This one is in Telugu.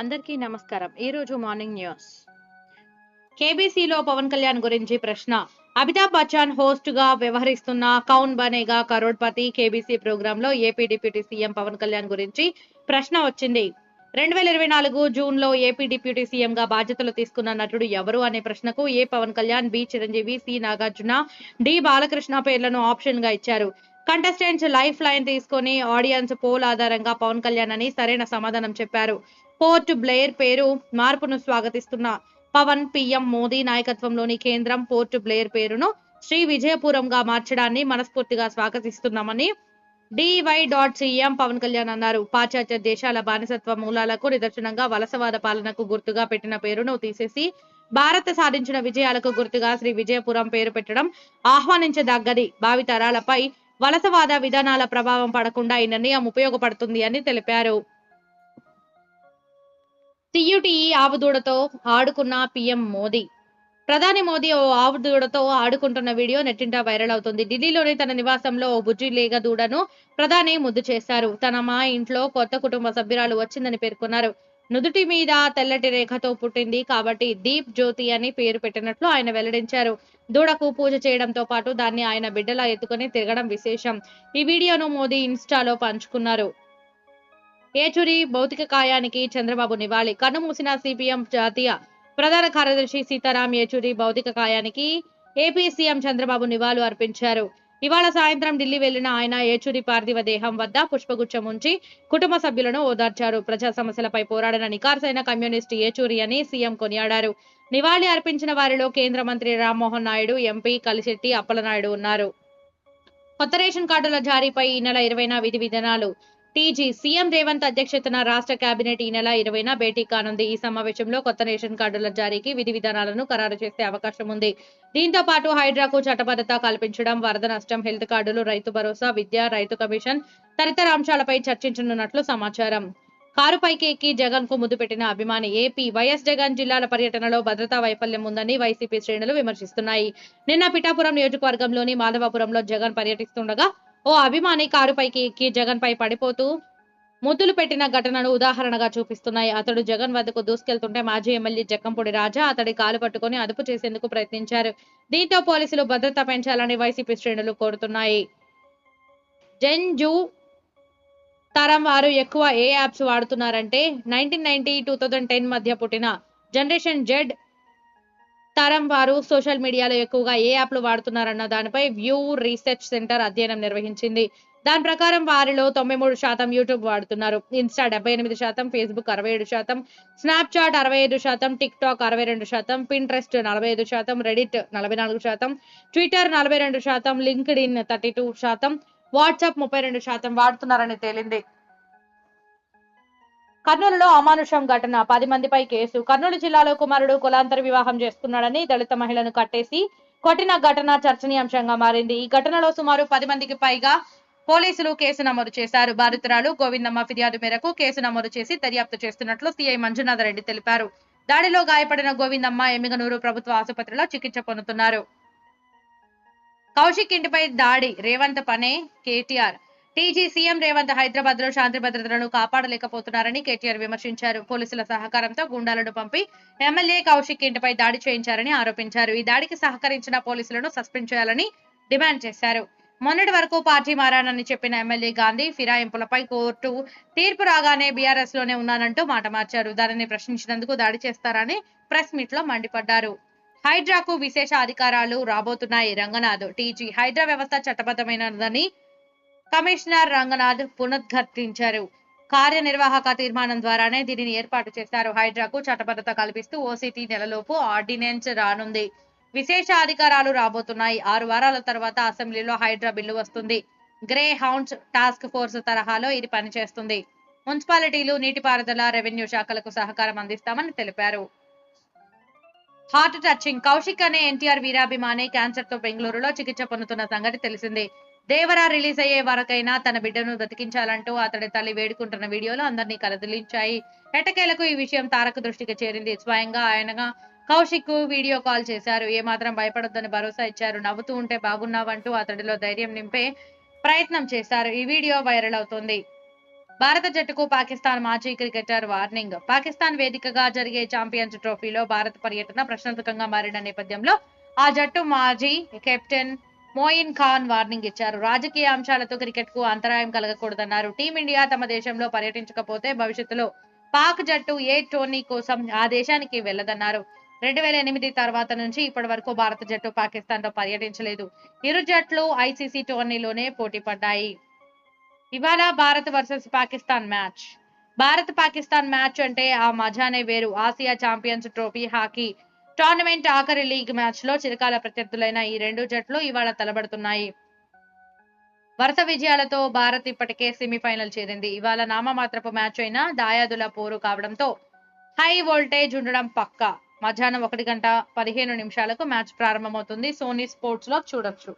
అందరికీ నమస్కారం. ఈ రోజు మార్నింగ్ న్యూస్. కేబీసీలో పవన్ కళ్యాణ్ గురించి ప్రశ్న. అమితాబ్ బచ్చన్ హోస్ట్గా వ్యవహరిస్తున్న కౌన్ బనేగా కరోడ్పతి కేబీసీ ప్రోగ్రామ్లో AP deputy CM Pavan Kalyan గురించి ప్రశ్న వచ్చింది. రెండు వేల ఇరవై నాలుగు జూన్లో ఏపీ డిప్యూటీ సీఎం గా బాధ్యతలు తీసుకున్న నటుడు ఎవరు అనే ప్రశ్నకు A Pavan Kalyan B Chiranjeevi C Nagarjuna D Balakrishna పేర్లను ఆప్షన్గా ఇచ్చారు. కంటెస్టెంట్స్ లైఫ్ లైన్ తీసుకొని ఆడియన్స్ పోల్ ఆధారంగా పవన్ కళ్యాణ్ అని సరైన సమాధానం చెప్పారు. పోర్ట్ బ్లేయర్ పేరు మార్పును స్వాగతిస్తున్న పవన్ పిఎం మోదీ నాయకత్వంలోని కేంద్రం పోర్ట్ బ్లేయర్ పేరును శ్రీ విజయపురంగా మార్చడాన్ని మనస్ఫూర్తిగా స్వాగతిస్తున్నామని DY dot CM Pavan Kalyan అన్నారు. పాశ్చాత్య దేశాల బానిసత్వ మూలాలకు నిదర్శనంగా వలసవాద పాలనకు గుర్తుగా పెట్టిన పేరును తీసేసి భారత్ సాధించిన విజయాలకు గుర్తుగా శ్రీ విజయపురం పేరు పెట్టడం ఆహ్వానించదగ్గది. భావితరాలపై వలసవాద విధానాల ప్రభావం పడకుండా ఈ నిర్ణయం ఉపయోగపడుతుంది అని తెలిపారు. సియుటిఈ ఆవుదూడతో ఆడుకున్న పీఎం మోదీ. ప్రధాని మోదీ ఓ ఆవు దూడతో ఆడుకుంటున్న వీడియో నెట్టింటా వైరల్ అవుతుంది. ఢిల్లీలోని తన నివాసంలో ఓ బుజ్జి లేగ దూడను ప్రధాని ముద్దు చేశారు. తన మా ఇంట్లో కొత్త కుటుంబ సభ్యురాలు వచ్చిందని పేర్కొన్నారు. నుదుటి మీద తెల్లటి రేఖతో పుట్టింది కాబట్టి దీప్ జ్యోతి అని పేరు పెట్టినట్లు ఆయన వెల్లడించారు. దూడకు పూజ చేయడంతో పాటు దాన్ని ఆయన బిడ్డలా ఎత్తుకొని తిరగడం విశేషం. ఈ వీడియోను మోదీ ఇన్స్టాలో పంచుకున్నారు. ఏచూరి భౌతిక కాయానికి చంద్రబాబు నివాళి. కన్నుమూసిన సిపిఎం జాతీయ ప్రధాన కార్యదర్శి సీతారాం ఏచూరి భౌతిక కాయానికి ఏపీ సీఎం చంద్రబాబు నివాళులు అర్పించారు. ఇవాళ సాయంత్రం ఢిల్లీ వెళ్ళిన ఆయన ఏచూరి పార్థివ దేహం వద్ద పుష్పగుచ్చం ఉంచి కుటుంబ సభ్యులను ఓదార్చారు. ప్రజా సమస్యలపై పోరాడిన నికార్సైన కమ్యూనిస్ట్ ఏచూరి అని సీఎం కొనియాడారు. నివాళి అర్పించిన వారిలో కేంద్ర మంత్రి రామ్మోహన్ నాయుడు ఎంపీ కలిశెట్టి అప్పలనాయుడు ఉన్నారు. కొత్త రేషన్ కార్డుల జారీపై ఈ నెల ఇరవైన విధి విధానాలు టీజీ సీఎం రేవంత్ అధ్యక్షతన రాష్ట్ర కేబినెట్ ఈ నెల ఇరవైన భేటీ కానుంది. ఈ సమావేశంలో కొత్త రేషన్ కార్డుల జారీకి విధి విధానాలను ఖరారు చేసే అవకాశం ఉంది. దీంతో పాటు హైడ్రాకు చట్టబద్ధత కల్పించడం వరద నష్టం హెల్త్ కార్డులు రైతు భరోసా విద్య రైతు కమిషన్ తదితర అంశాలపై చర్చించనున్నట్లు సమాచారం. కారుపైకి ఎక్కి జగన్కు ముద్దు పెట్టిన అభిమాని ఏపీ వైఎస్ జగన్ జిల్లాల పర్యటనలో భద్రతా వైఫల్యం ఉందని వైసీపీ శ్రేణులు విమర్శిస్తున్నాయి. నిన్న పిఠాపురం నియోజకవర్గంలోని మాధవపురంలో జగన్ పర్యటిస్తుండగా ఓ అభిమాని కారుపైకి ఎక్కి జగన్పై పడిపోతూ ముద్దులు పెట్టిన ఘటనను ఉదాహరణగా చూపిస్తున్నాయి. అతడు జగన్ వద్దకు దూసుకెళ్తుంటే మాజీ ఎమ్మెల్యే జక్కంపూడి రాజా అతడి కాలు పట్టుకొని అదుపు చేసేందుకు ప్రయత్నించారు. దీంతో పోలీసులు భద్రత పెంచాలని వైసీపీ శ్రేణులు కోరుతున్నాయి. జెన్జు తరం వారు ఎక్కువ ఏ apps వాడుతున్నారంటే nineteen ninety two thousand ten మధ్య పుట్టిన జనరేషన్ జెడ్ తరం వారు సోషల్ మీడియాలో ఎక్కువగా ఏ యాప్లు వాడుతున్నారన్న దానిపై వ్యూ రీసెర్చ్ సెంటర్ అధ్యయనం నిర్వహించింది. దాని ప్రకారం వారిలో తొంభై మూడు శాతం యూట్యూబ్ వాడుతున్నారు. ఇన్స్టా డెబ్బై ఎనిమిది శాతం ఫేస్బుక్ అరవై ఏడు శాతం స్నాప్చాట్ అరవై ఐదు శాతం టిక్ టాక్ అరవై రెండు శాతం పింట్రెస్ట్ నలభై ఐదు శాతం రెడిట్ నలభై నాలుగు శాతం ట్విట్టర్ నలభై రెండు శాతం లింక్డ్ ఇన్ థర్టీ టూ శాతం వాట్సాప్ ముప్పై రెండు శాతం వాడుతున్నారని తేలింది. కర్నూలులో అమానుషం ఘటన. పది మందిపై కేసు. కర్నూలు జిల్లాలో కుమారుడు కులాంతర వివాహం చేస్తున్నాడని దళిత మహిళను కట్టేసి కొట్టిన ఘటన చర్చనీయాంశంగా మారింది. ఈ ఘటనలో సుమారు పది మందికి పైగా పోలీసులు కేసు నమోదు చేశారు. బాధితురాలు గోవిందమ్మ ఫిర్యాదు మేరకు కేసు నమోదు చేసి దర్యాప్తు చేస్తున్నట్లు సిఐ మంజునాథ రెడ్డి తెలిపారు. దాడిలో గాయపడిన గోవిందమ్మ ఎమ్మిగనూరు ప్రభుత్వ ఆసుపత్రిలో చికిత్స పొందుతున్నారు. కౌశిక్ ఇంటిపై దాడి. రేవంత్ పనే కేటీఆర్. టీజీ సీఎం రేవంత్ హైదరాబాద్లో శాంతి భద్రతలను కాపాడలేకపోతున్నారని కేటీఆర్ విమర్శించారు. పోలీసుల సహకారంతో గుండాలను పంపి ఎమ్మెల్యే కౌశిక్ ఇంటిపై దాడి చేయించారని ఆరోపించారు. ఈ దాడికి సహకరించిన పోలీసులను సస్పెండ్ చేయాలని డిమాండ్ చేశారు. మొన్నటి వరకు పార్టీ మారానని చెప్పిన ఎమ్మెల్యే గాంధీ ఫిరాయింపులపై కోర్టు తీర్పు రాగానే బీఆర్ఎస్లోనే ఉన్నానంటూ మాట మార్చారు. దానిని ప్రశ్నించినందుకు దాడి చేస్తారని ప్రెస్ మీట్లో మండిపడ్డారు. హైడ్రాకు విశేష అధికారాలు రాబోతున్నాయి. రంగనాథ్ టీజీ హైడ్రా వ్యవస్థ చట్టబద్ధమైనదని కమిషనర్ రంగనాథ్ పునరుద్ఘాటించారు కార్యనిర్వాహక తీర్మానం ద్వారానే దీనిని ఏర్పాటు చేశారు. హైడ్రాకు చట్టబద్ధత కల్పిస్తూ ఓసీటీ నెలలోపు ఆర్డినెన్స్ రానుంది. విశేష అధికారాలు రాబోతున్నాయి. ఆరు వారాల తర్వాత అసెంబ్లీలో హైడ్రా బిల్లు వస్తుంది. గ్రే హౌండ్స్ టాస్క్ ఫోర్స్ తరహాలో ఇది పనిచేస్తుంది. మున్సిపాలిటీలు నీటిపారుదల రెవెన్యూ శాఖలకు సహకారం అందిస్తామని తెలిపారు. హార్ట్ టచింగ్ కౌశిక్ అనే ఎన్టీఆర్ వీరాభిమాని క్యాన్సర్తో బెంగళూరులో చికిత్స పొందుతున్న సంగతి తెలిసిందే. దేవరా రిలీజ్ అయ్యే వరకైనా తన బిడ్డను బ్రతికించాలంటూ అతడి తల్లి వేడుకుంటున్న వీడియోలు అందరినీ కలదిలించాయి. ఎటకేలకు ఈ విషయం తారక దృష్టికి చేరింది? స్వయంగా ఆయనగా కౌశిక్ వీడియో కాల్ చేశారు. ఏమాత్రం భయపడొద్దని భరోసా ఇచ్చారు. నవ్వుతూ ఉంటే బాగున్నావంటూ అతడిలో ధైర్యం నింపే ప్రయత్నం చేశారు. ఈ వీడియో వైరల్ అవుతోంది. భారత జట్టుకు పాకిస్తాన్ మాజీ క్రికెటర్ వార్నింగ్. పాకిస్తాన్ వేదికగా జరిగే ఛాంపియన్స్ ట్రోఫీలో భారత పర్యటన ప్రశ్నార్థకంగా మారిన నేపథ్యంలో ఆ జట్టు మాజీ కెప్టెన్ మోయిన్ ఖాన్ వార్నింగ్ ఇచ్చారు. రాజకీయ అంశాలతో క్రికెట్కు అంతరాయం కలగకూడదన్నారు. టీమిండియా తమ దేశంలో పర్యటించకపోతే భవిష్యత్తులో పాక్ జట్టు ఏ టోర్నీ కోసం ఆ దేశానికి వెళ్ళదన్నారు రెండు వేల ఎనిమిది తర్వాత నుంచి ఇప్పటి వరకు భారత జట్టు పాకిస్తాన్లో పర్యటించలేదు. ఇరు జట్లు ఐసీసీ టోర్నీలోనే పోటీ పడ్డాయి. ఇవాళ Bharat versus Pakistan match. Bharat Pakistan match అంటే ఆ మజానే వేరు. Asia champions trophy hockey tournament ఆఖరి లీగ్ మ్యాచ్లో చిరకాల ప్రత్యర్థులైన ఈ రెండు జట్లు ఇవాళ తలబడుతున్నాయి. వరుస విజయాలతో భారత్ ఇప్పటికే సెమీఫైనల్ చేరింది. ఇవాళ నామమాత్రపు మ్యాచ్ అయినా దాయాదుల పోరు కావడంతో హై వోల్టేజ్ ఉండడం పక్కా. మధ్యాహ్నం ఒకటి గంట పదిహేను నిమిషాలకు మ్యాచ్ ప్రారంభమవుతుంది. సోనీ స్పోర్ట్స్లో చూడొచ్చు.